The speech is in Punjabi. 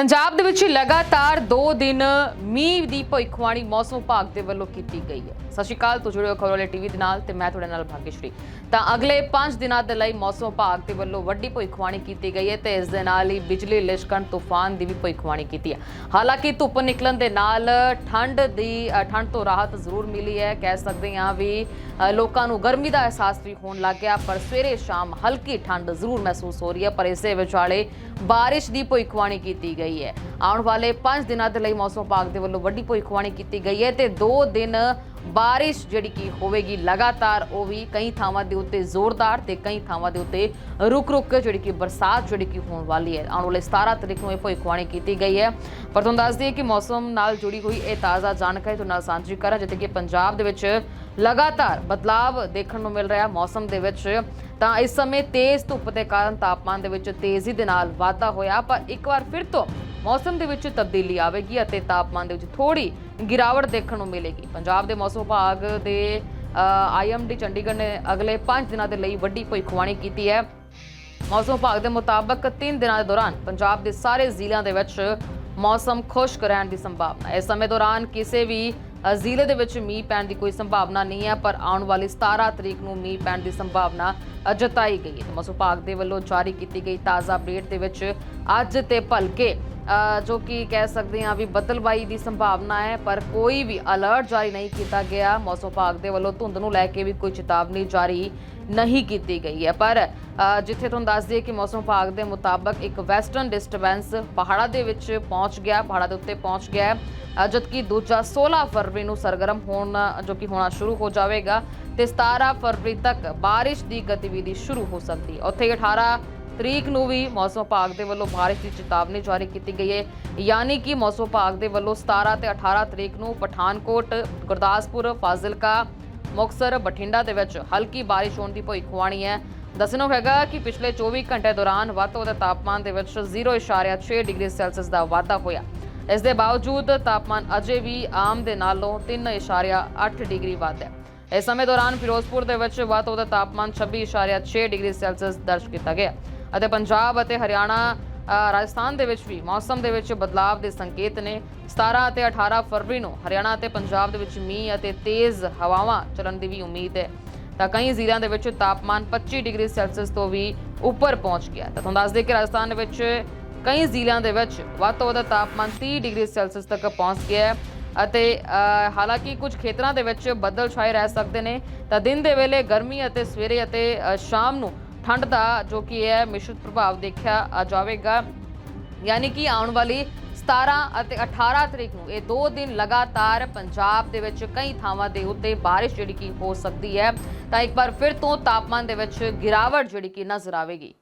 ਪੰਜਾਬ ਦੇ ਵਿੱਚ ਲਗਾਤਾਰ 2 ਦਿਨ ਮੀਂਹ ਦੀ ਭਵਿੱਖਬਾਣੀ ਮੌਸਮ ਵਿਭਾਗ ਦੇ ਵੱਲੋਂ ਕੀਤੀ ਗਈ ਹੈ। ਸਤਿ ਸ਼੍ਰੀ ਅਕਾਲ ਤੋਂ ਜੁੜਿਓ ਹੋ ਖਬਰ ਵਾਲੇ ਟੀਵੀ ਦੇ ਨਾਲ ਤੇ ਮੈਂ ਤੁਹਾਡੇ ਨਾਲ ਭਾਗਿਆਸ਼੍ਰੀ ਤਾਂ ਅਗਲੇ 5 ਦਿਨਾਂ ਦੇ ਲਈ ਮੌਸਮ ਵਿਭਾਗ ਦੇ ਵੱਲੋਂ ਵੱਡੀ ਭਵਿੱਖਬਾਣੀ ਕੀਤੀ ਗਈ ਹੈ ਤੇ ਇਸ ਦੇ ਨਾਲ ਹੀ ਬਿਜਲੀ, ਲਿਸ਼ਕਣ, ਤੂਫਾਨ ਦੀ ਵੀ ਭਵਿੱਖਬਾਣੀ ਕੀਤੀ ਹੈ। ਹਾਲਾਂਕਿ ਧੁੱਪ ਨਿਕਲਣ ਦੇ ਨਾਲ ਠੰਡ ਦੀ ਠੰਡ ਤੋਂ ਰਾਹਤ ਜ਼ਰੂਰ ਮਿਲੀ ਹੈ। ਕਹਿ ਸਕਦੇ ਹਾਂ ਵੀ ਲੋਕਾਂ ਨੂੰ ਗਰਮੀ ਦਾ ਅਹਿਸਾਸ ਵੀ ਹੋਣ ਲੱਗ ਗਿਆ, ਪਰ ਸਵੇਰੇ ਸ਼ਾਮ ਹਲਕੀ ਠੰਡ ਜ਼ਰੂਰ ਮਹਿਸੂਸ ਹੋ ਰਹੀ ਹੈ, ਪਰ ਇਸੇ ਵਿਚਾਲੇ ਬਾਰਿਸ਼ ਦੀ ਭਵਿੱਖਬਾਣੀ ਕੀਤੀ ਗਈ ਹੈ। ਆਉਣ ਵਾਲੇ 5 ਦਿਨਾਂ ਦੇ ਲਈ ਮੌਸਮ ਵਿਭਾਗ ਦੇ ਵੱਲੋਂ ਵੱਡੀ ਭਵਿੱਖਬਾਣੀ ਕੀਤੀ ਗਈ ਹੈ ਤੇ 2 ਦਿਨ ਬਾਰਿਸ਼ ਜਿਹੜੀ ਕਿ ਹੋਵੇਗੀ ਲਗਾਤਾਰ, ਉਹ ਵੀ ਕਈ ਥਾਵਾਂ ਦੇ ਉੱਤੇ ਜ਼ੋਰਦਾਰ ਤੇ ਕਈ ਥਾਵਾਂ ਦੇ ਉੱਤੇ ਰੁਕ ਰੁਕ ਕੇ ਜਿਹੜੀ ਕਿ ਬਰਸਾਤ ਜਿਹੜੀ ਕਿ ਹੋਣ ਵਾਲੀ ਹੈ। ਆਉਣ ਵਾਲੇ 17 ਤਰੀਕ ਨੂੰ ਇਹ ਭਵਿੱਖਬਾਣੀ ਕੀਤੀ ਗਈ ਹੈ। ਪਰ ਤੁਹਾਨੂੰ ਦੱਸ ਦਈਏ ਕਿ ਮੌਸਮ ਨਾਲ ਜੁੜੀ ਹੋਈ ਇਹ ਤਾਜ਼ਾ ਜਾਣਕਾਰੀ ਤੁਹਾਡੇ ਨਾਲ ਸਾਂਝੀ ਕਰਾਂ, ਜਿੱਥੇ ਕਿ ਪੰਜਾਬ ਦੇ ਵਿੱਚ ਲਗਾਤਾਰ ਬਦਲਾਵ ਦੇਖਣ ਨੂੰ ਮਿਲ ਰਿਹਾ ਮੌਸਮ ਦੇ ਵਿੱਚ। ਤਾਂ ਇਸ ਸਮੇਂ ਤੇਜ਼ ਧੁੱਪ ਦੇ ਕਾਰਨ ਤਾਪਮਾਨ ਦੇ ਵਿੱਚ ਤੇਜ਼ੀ ਦੇ ਨਾਲ ਵਾਧਾ ਹੋਇਆ। ਪਰ ਇੱਕ ਵਾਰ ਫਿਰ ਤੋਂ ਮੌਸਮ ਦੇ ਵਿੱਚ ਤਬਦੀਲੀ ਆਵੇਗੀ ਅਤੇ ਤਾਪਮਾਨ ਦੇ ਵਿੱਚ ਥੋੜੀ ਗਿਰਾਵਟ ਦੇਖਣ ਨੂੰ ਮਿਲੇਗੀ। ਪੰਜਾਬ ਦੇ ਮੌਸਮ ਵਿਭਾਗ ਦੇ ਆਈਐਮਡੀ ਚੰਡੀਗੜ੍ਹ ਨੇ ਅਗਲੇ 5 ਦਿਨਾਂ ਦੇ ਲਈ ਵੱਡੀ ਭਵਿੱਖਬਾਣੀ ਕੀਤੀ ਹੈ। ਮੌਸਮ ਵਿਭਾਗ ਦੇ ਮੁਤਾਬਕ 3 ਦਿਨਾਂ ਦੇ ਦੌਰਾਨ ਪੰਜਾਬ ਦੇ ਸਾਰੇ ਜ਼ਿਲ੍ਹਿਆਂ ਦੇ ਵਿੱਚ ਮੌਸਮ ਖੁਸ਼ਕ ਰਹਿਣ ਦੀ ਸੰਭਾਵਨਾ ਹੈ। ਇਸ ਸਮੇਂ ਦੌਰਾਨ ਕਿਸੇ ਵੀ ਜ਼ਿਲ੍ਹੇ ਦੇ ਵਿੱਚ ਮੀਂਹ ਪੈਣ ਦੀ ਕੋਈ ਸੰਭਾਵਨਾ ਨਹੀਂ ਹੈ, ਪਰ ਆਉਣ ਵਾਲੀ 17 ਤਰੀਕ ਨੂੰ ਮੀਂਹ ਪੈਣ ਦੀ ਸੰਭਾਵਨਾ ਜਤਾਈ ਗਈ ਹੈ। ਮੌਸਮ ਵਿਭਾਗ ਦੇ ਵੱਲੋਂ ਜਾਰੀ ਕੀਤੀ ਗਈ ਤਾਜ਼ਾ ਅਪਡੇਟ ਦੇ ਵਿੱਚ ਅੱਜ ਤੇ ਭਲਕੇ ਜੋ ਕਿ ਕਹਿ ਸਕਦੇ ਹਾਂ ਵੀ ਬੱਦਲਬਾਈ ਦੀ ਸੰਭਾਵਨਾ ਹੈ, ਪਰ ਕੋਈ ਵੀ ਅਲਰਟ ਜਾਰੀ ਨਹੀਂ ਕੀਤਾ ਗਿਆ। ਮੌਸਮ ਵਿਭਾਗ ਦੇ ਵੱਲੋਂ ਧੁੰਦ ਨੂੰ ਲੈ ਕੇ ਵੀ ਕੋਈ ਚੇਤਾਵਨੀ ਜਾਰੀ ਨਹੀਂ ਕੀਤੀ ਗਈ ਹੈ। ਪਰ ਜਿੱਥੇ ਤੁਹਾਨੂੰ ਦੱਸ ਦਈਏ ਕਿ ਮੌਸਮ ਵਿਭਾਗ ਦੇ ਮੁਤਾਬਕ ਇੱਕ ਵੈਸਟਰਨ ਡਿਸਟਰਬੈਂਸ ਪਹਾੜਾਂ ਦੇ ਵਿੱਚ ਪਹੁੰਚ ਗਿਆ, ਪਹਾੜਾਂ ਦੇ ਉੱਤੇ ਪਹੁੰਚ ਗਿਆ ਜਦਕਿ ਦੂਜਾ 16 ਫਰਵਰੀ ਨੂੰ ਸਰਗਰਮ ਹੋਣ, ਜੋ ਕਿ ਹੋਣਾ ਸ਼ੁਰੂ ਹੋ ਜਾਵੇਗਾ, ਤੇ 17 ਫਰਵਰੀ ਤੱਕ ਬਾਰਿਸ਼ ਦੀ ਗਤੀਵਿਧੀ ਸ਼ੁਰੂ ਹੋ ਸਕਦੀ ਹੈ। ਉੱਥੇ ਹੀ 18 ਤਰੀਕ ਨੂੰ ਵੀ ਮੌਸਮ ਵਿਭਾਗ ਦੇ ਵੱਲੋਂ ਬਾਰਿਸ਼ ਦੀ ਚੇਤਾਵਨੀ ਜਾਰੀ ਕੀਤੀ ਗਈ ਹੈ। ਯਾਨੀ ਕਿ ਮੌਸਮ ਵਿਭਾਗ ਦੇ ਵੱਲੋਂ 17 ਤੇ 18 ਤਰੀਕ ਨੂੰ ਪਠਾਨਕੋਟ, ਗੁਰਦਾਸਪੁਰ, ਫਾਜ਼ਿਲਕਾ, ਮੁਕਤਸਰ, ਬਠਿੰਡਾ ਦੇ ਵਿੱਚ ਹਲਕੀ ਬਾਰਿਸ਼ ਹੋਣ ਦੀ ਭਵਿੱਖਬਾਣੀ ਹੈ। ਦੱਸਣਯੋਗ ਹੈਗਾ ਕਿ ਪਿਛਲੇ 24 ਘੰਟੇ ਦੌਰਾਨ ਵੱਧ ਤੋਂ ਵੱਧ ਤਾਪਮਾਨ ਦੇ ਵਿੱਚ 0.6 ਡਿਗਰੀ ਸੈਲਸੀਅਸ ਦਾ ਵਾਧਾ ਹੋਇਆ। ਇਸ ਦੇ ਬਾਵਜੂਦ ਤਾਪਮਾਨ ਅਜੇ ਵੀ ਆਮ ਦੇ ਨਾਲੋਂ 3.8 ਡਿਗਰੀ ਵੱਧ ਹੈ। ਇਸ ਸਮੇਂ ਦੌਰਾਨ ਫਿਰੋਜ਼ਪੁਰ ਦੇ ਵਿੱਚ ਵੱਧ ਤੋਂ ਵੱਧ ਤਾਪਮਾਨ 26.6 ਡਿਗਰੀ ਸੈਲਸੀਅਸ ਦਰਜ ਕੀਤਾ ਗਿਆ। ਅਤੇ ਪੰਜਾਬ ਅਤੇ ਹਰਿਆਣਾ ਰਾਜਸਥਾਨ ਦੇ ਵਿੱਚ ਵੀ ਮੌਸਮ ਦੇ ਵਿੱਚ ਬਦਲਾਵ ਦੇ ਸੰਕੇਤ ਨੇ। 17 ਅਤੇ 18 ਫਰਵਰੀ ਨੂੰ ਹਰਿਆਣਾ ਅਤੇ ਪੰਜਾਬ ਦੇ ਵਿੱਚ ਮੀਂਹ ਅਤੇ ਤੇਜ਼ ਹਵਾਵਾਂ ਚੱਲਣ ਦੀ ਵੀ ਉਮੀਦ ਹੈ। ਤਾਂ ਕਈ ਜ਼ਿਲ੍ਹਿਆਂ ਦੇ ਵਿੱਚ ਤਾਪਮਾਨ 25 ਡਿਗਰੀ ਸੈਲਸੀਅਸ ਤੋਂ ਵੀ ਉੱਪਰ ਪਹੁੰਚ ਗਿਆ। ਤਾਂ ਤੁਹਾਨੂੰ ਦੱਸ ਦਈਏ ਕਿ ਰਾਜਸਥਾਨ ਦੇ ਵਿੱਚ ਕਈ ਜ਼ਿਲ੍ਹਿਆਂ ਦੇ ਵਿੱਚ ਵੱਧ ਤੋਂ ਵੱਧ ਤਾਪਮਾਨ 30 ਡਿਗਰੀ ਸੈਲਸੀਅਸ ਤੱਕ ਪਹੁੰਚ ਗਿਆ ਹੈ ਅਤੇ ਹਾਲਾਂਕਿ ਕੁਝ ਖੇਤਰਾਂ ਦੇ ਵਿੱਚ ਬੱਦਲ ਛਾਏ ਰਹਿ ਸਕਦੇ ਨੇ। ਤਾਂ ਦਿਨ ਦੇ ਵੇਲੇ ਗਰਮੀ ਅਤੇ ਸਵੇਰੇ ਅਤੇ ਸ਼ਾਮ ਨੂੰ ਠੰਡ ਦਾ ਜੋ ਕਿ ਹੈ, ਮਿਸ਼ਰਤ ਪ੍ਰਭਾਵ ਦੇਖਿਆ ਆ ਜਾਵੇਗਾ। ਯਾਨੀ ਕਿ ਆਉਣ ਵਾਲੀ 17 ਅਤੇ 18 ਤਰੀਕ ਨੂੰ, ਇਹ ਦੋ ਦਿਨ ਲਗਾਤਾਰ ਪੰਜਾਬ ਦੇ ਵਿੱਚ ਕਈ ਥਾਵਾਂ ਦੇ ਉੱਤੇ ਬਾਰਿਸ਼ ਜਿਹੜੀ ਕਿ ਹੋ ਸਕਦੀ ਹੈ। ਤਾਂ ਇੱਕ ਵਾਰ ਫਿਰ ਤੋਂ ਤਾਪਮਾਨ ਦੇ ਵਿੱਚ ਗਿਰਾਵਟ ਜਿਹੜੀ ਕਿ ਨਜ਼ਰ ਆਵੇਗੀ।